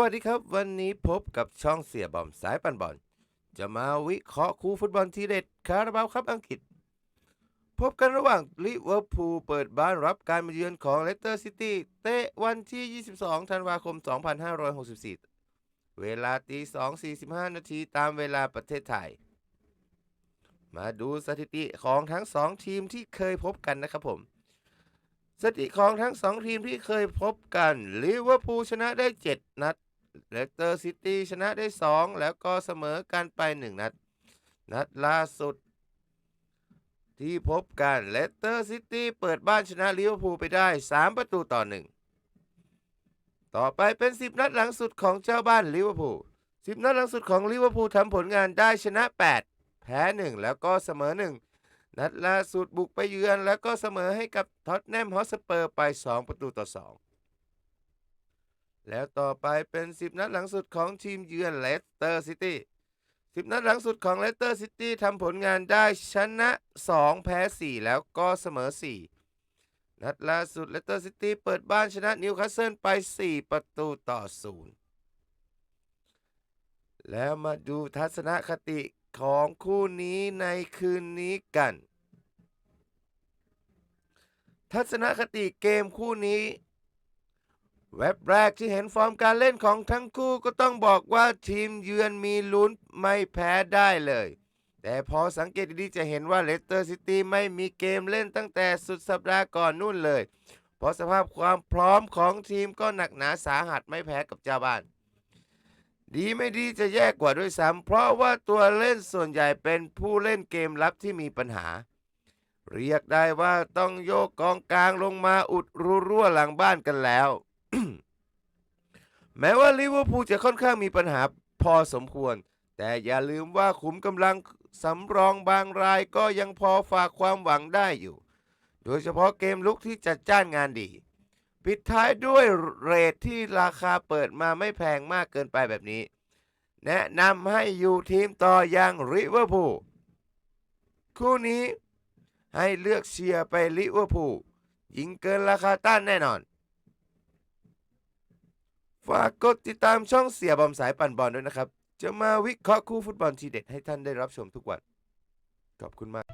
วัสดีครับ วันนี้พบกับช่องเสียบอมสายปันบอล จะมาวิเคราะห์คู่ฟุตบอลทีเด็ดคาราบาวครับอังกฤษ พบกันระหว่างลิเวอร์พูลเปิดบ้านรับการมาเยือนของเลสเตอร์ซิตี้เตะวันที่ 22 ธันวาคม 2564 เวลาตี 2.45 นาทีตามเวลาประเทศไทย มาดูสถิติของทั้ง 2 ทีมที่เคยพบกันนะครับผม สถิติของทั้ง2ทีมที่เคยพบกันลิเวอร์พูลชนะได้ 7 นัดเลสเตอร์ซิตี้ชนะได้ 2 แล้วก็เสมอกันไป 1 นัด นัดล่าสุด ที่พบกันเลสเตอร์ซิตี้เปิดบ้านชนะลิเวอร์พูลไปได้ 3 ประตูต่อ 1 ต่อไปเป็น 10 นัดหลังสุดของเจ้าบ้านลิเวอร์พูล10 นัดหลังสุดของลิเวอร์พูลทำผลงานได้ชนะ 8 แพ้ 1 แล้วก็เสมอ 1 นัดล่าสุดบุกไปเยือนแล้วก็เสมอให้กับท็อตแนมฮอสเปอร์ไป 2 ประตูต่อ 2 แล้วต่อไปเป็น 10 นัดหลังสุดของทีมเยือนเลสเตอร์ซิตี้10 นัดหลังสุดของเลสเตอร์ซิตี้ทำผลงานได้ชนะ 2 แพ้ 4 แล้วก็เสมอ 4 นัดล่าสุดเลสเตอร์ซิตี้เปิดบ้านชนะนิวคาสเซิลไป 4 ประตูต่อ 0 แล้วมาดูทัศนคติ ของคู่นี้ในคืนนี้กัน ทัศนคติเกมคู่นี้ เว็บแรกที่เห็นฟอร์มการเล่นของทั้งคู่ก็ต้องบอกว่าทีมเยือนมีลุ้นไม่แพ้ได้เลย แต่พอสังเกตดีๆจะเห็นว่าเลสเตอร์ซิตี้ไม่มีเกมเล่นตั้งแต่สุดสัปดาห์ก่อนนู่นเลย เพราะสภาพความพร้อมของทีมก็หนักหนาสาหัสไม่แพ้กับเจ้าบ้าน ดีไม่ดีจะแย่กว่าด้วยซ้ำเพราะว่าตัวเล่นส่วนใหญ่เป็นผู้เล่นเกมรับที่มีปัญหา เรียกได้ว่าต้องโยกกองกลางลงมาอุดรูรั่วหลังบ้านกันแล้ว แม้ว่าลิเวอร์พูลจะค่อนข้างมีปัญหาพอสมควร แต่อย่าลืมว่าขุมกำลังสำรองบางรายก็ยังพอฝากความหวังได้อยู่ โดยเฉพาะเกมลุกที่จัดจ้านงานดี ปิดท้ายด้วยเรทที่ราคาเปิดมาไม่แพงมากเกินไปแบบนี้ แนะนำให้อยู่ทีมต่ออย่างลิเวอร์พูลคู่นี้ให้เลือกเชียร์ไปลิเวอร์พูลยิงเกินราคาต้านแน่นอน ฝากกดติดตามช่องเสียบอมสายปั่นบอลด้วยนะครับ จะมาวิเคราะห์คู่ฟุตบอลทีเด็ดให้ท่านได้รับชมทุกวัน ขอบคุณมาก